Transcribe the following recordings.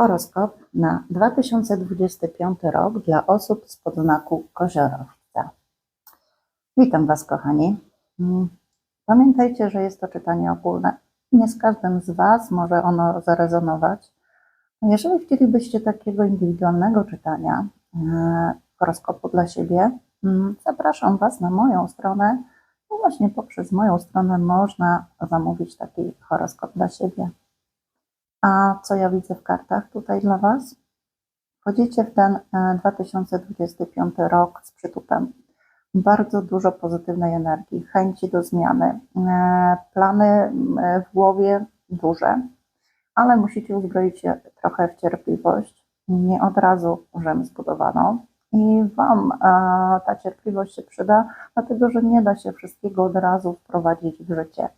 Horoskop na 2025 rok dla osób z podznaku koziorowca. Witam Was, kochani. Mm, Pamiętajcie, że jest to czytanie ogólne. Nie z każdym z Was może ono zarezonować. Jeżeli chcielibyście takiego indywidualnego czytania e, horoskopu dla siebie, mm, zapraszam Was na moją stronę. No właśnie poprzez moją stronę można zamówić taki horoskop dla siebie. A co ja widzę w kartach tutaj dla Was? Wchodzicie w ten e, 2025 rok z przytupem. Bardzo dużo pozytywnej energii, chęci do zmiany, e, plany e, w głowie duże, ale musicie uzbroić się trochę w cierpliwość. Nie od razu możemy zbudowaną. I Wam e, ta cierpliwość się przyda, dlatego że nie da się wszystkiego od razu wprowadzić w życie.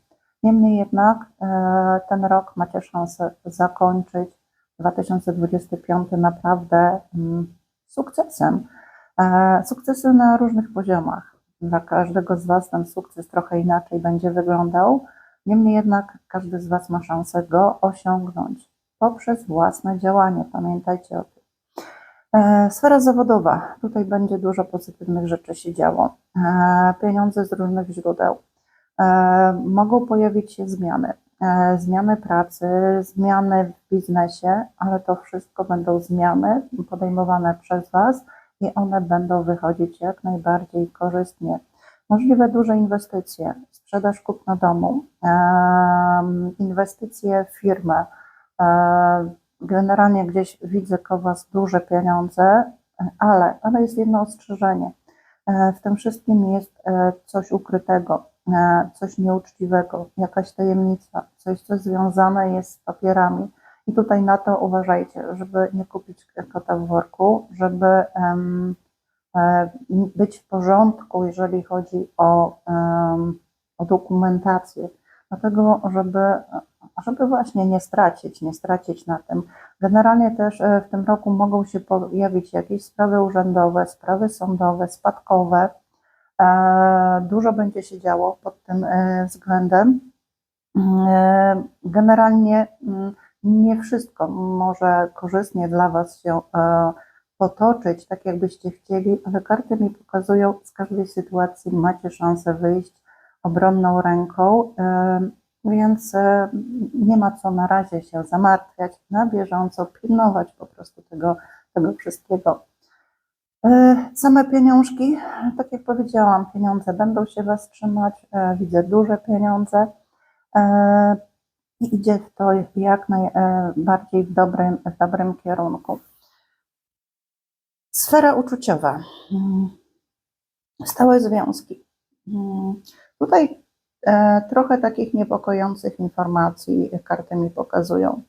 Niemniej jednak e, ten rok macie szansę zakończyć 2025 naprawdę mm, sukcesem. E, Sukcesy na różnych poziomach. Dla każdego z Was ten sukces trochę inaczej będzie wyglądał. Niemniej jednak każdy z Was ma szansę go osiągnąć poprzez własne działanie. Pamiętajcie o tym. E, Sfera zawodowa. Tutaj będzie dużo pozytywnych rzeczy się działo. Pieniądze z różnych źródeł. E, Mogą pojawić się zmiany. E, Zmiany pracy, zmiany w biznesie, ale to wszystko będą zmiany podejmowane przez Was i one będą wychodzić jak najbardziej korzystnie. Możliwe duże inwestycje, sprzedaż kupna domu, em, inwestycje w firmę. e, Generalnie gdzieś widzę koło Was duże pieniądze, ale, ale jest jedno ostrzeżenie. E, W tym wszystkim jest e, coś ukrytego, e, coś nieuczciwego, jakaś tajemnica, coś, co związane jest z papierami. I tutaj na to uważajcie, żeby nie kupić kota w worku, żeby e, być w porządku, jeżeli chodzi o, em, o dokumentację. Dlatego, żeby, żeby właśnie nie stracić, nie stracić na tym. Generalnie też e, w tym roku mogą się pojawić jakieś sprawy urzędowe, sprawy sądowe, spadkowe. E, Dużo będzie się działo pod tym e, względem. E, Generalnie mm, nie wszystko może korzystnie dla Was się potoczyć, tak jakbyście chcieli, ale karty mi pokazują, z każdej sytuacji macie szansę wyjść obronną ręką, więc nie ma co na razie się zamartwiać, na bieżąco pilnować po prostu tego, tego wszystkiego. E, Same pieniążki, tak jak powiedziałam, pieniądze będą się Was trzymać, e, widzę duże pieniądze e, i idzie to jak najbardziej w dobrym, w dobrym kierunku. Sfera uczuciowa. Mm. Stałe związki. Mm. Tutaj trochę takich niepokojących informacji karty mi pokazują.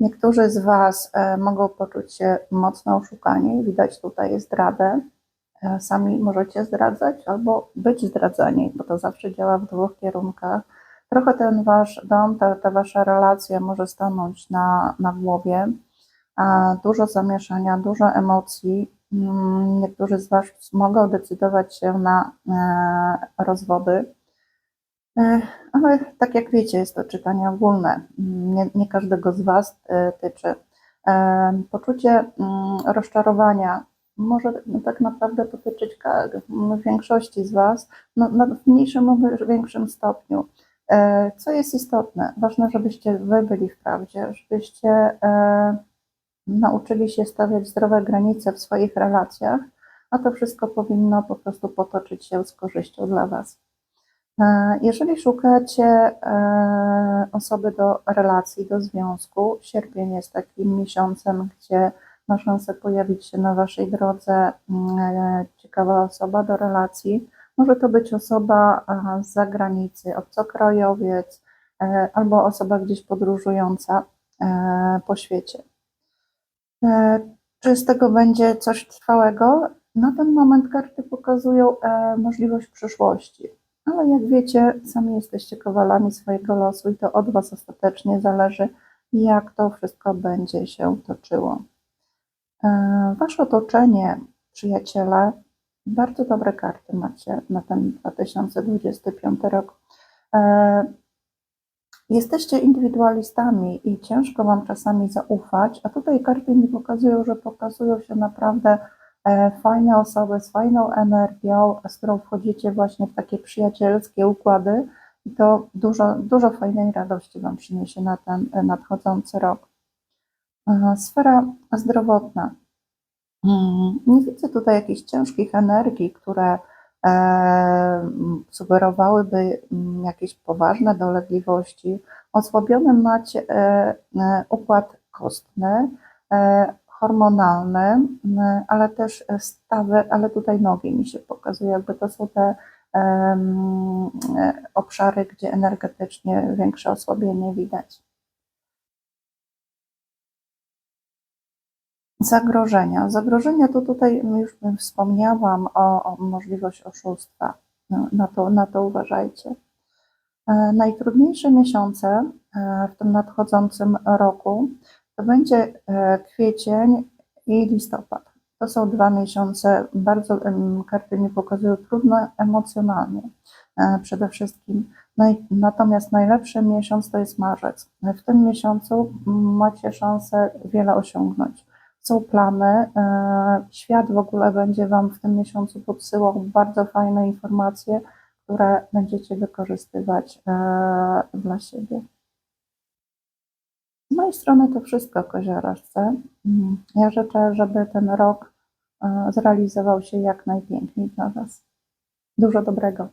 Niektórzy z Was e, mogą poczuć się mocno oszukani. Widać tutaj zdradę. E, Sami możecie zdradzać albo być zdradzani, bo to zawsze działa w dwóch kierunkach. Trochę ten Wasz dom, ta, ta Wasza relacja może stanąć na, na głowie. A Dużo zamieszania, dużo emocji. Mm, Niektórzy z Was mogą decydować się na e, rozwody. E, Ale tak jak wiecie, jest to czytanie ogólne. Nie, nie każdego z Was e, tyczy. E, Poczucie mm, rozczarowania może tak naprawdę dotyczyć większości z Was, no, no, w mniejszym lub większym stopniu. Co jest istotne? Ważne, żebyście Wy byli w prawdzie, żebyście nauczyli się stawiać zdrowe granice w swoich relacjach, a to wszystko powinno po prostu potoczyć się z korzyścią dla Was. E, Jeżeli szukacie e, osoby do relacji, do związku, sierpień jest takim miesiącem, gdzie ma szansę pojawić się na Waszej drodze mm, e, ciekawa osoba do relacji. Może to być osoba z zagranicy, obcokrajowiec albo osoba gdzieś podróżująca po świecie. Czy z tego będzie coś trwałego? Na ten moment karty pokazują możliwość przyszłości. Ale jak wiecie, sami jesteście kowalami swojego losu i to od Was ostatecznie zależy, jak to wszystko będzie się toczyło. E, Wasze otoczenie, przyjaciele, bardzo dobre karty macie na ten 2025 rok. E, Jesteście indywidualistami i ciężko Wam czasami zaufać, a tutaj karty mi pokazują, że pokazują się naprawdę fajne osoby z fajną energią, z którą wchodzicie właśnie w takie przyjacielskie układy i to dużo, dużo fajnej radości Wam przyniesie na ten e, nadchodzący rok. E, Sfera zdrowotna. Mm, Nie widzę tutaj jakichś ciężkich energii, które e, sugerowałyby mm, jakieś poważne dolegliwości. Osłabiony macie e, e, układ kostny, e, hormonalny, m, ale też stawy, ale tutaj nogi mi się pokazuje, jakby to są te e, obszary, gdzie energetycznie większe osłabienie widać. Zagrożenia. Zagrożenia to tutaj już wspomniałam o, o możliwość oszustwa. No, na, to, na to uważajcie. E, Najtrudniejsze miesiące e, w tym nadchodzącym roku to będzie e, kwiecień i listopad. To są dwa miesiące, bardzo karty mi pokazują trudno emocjonalnie e, przede wszystkim. Naj- Natomiast najlepszy miesiąc to jest marzec. W tym miesiącu macie szansę wiele osiągnąć są plany. e, Świat w ogóle będzie Wam w tym miesiącu podsyłał bardzo fajne informacje, które będziecie wykorzystywać dla siebie. Z mojej strony to wszystko, koziorożce. Mm, Ja życzę, żeby ten rok e, zrealizował się jak najpiękniej dla Was. Dużo dobrego.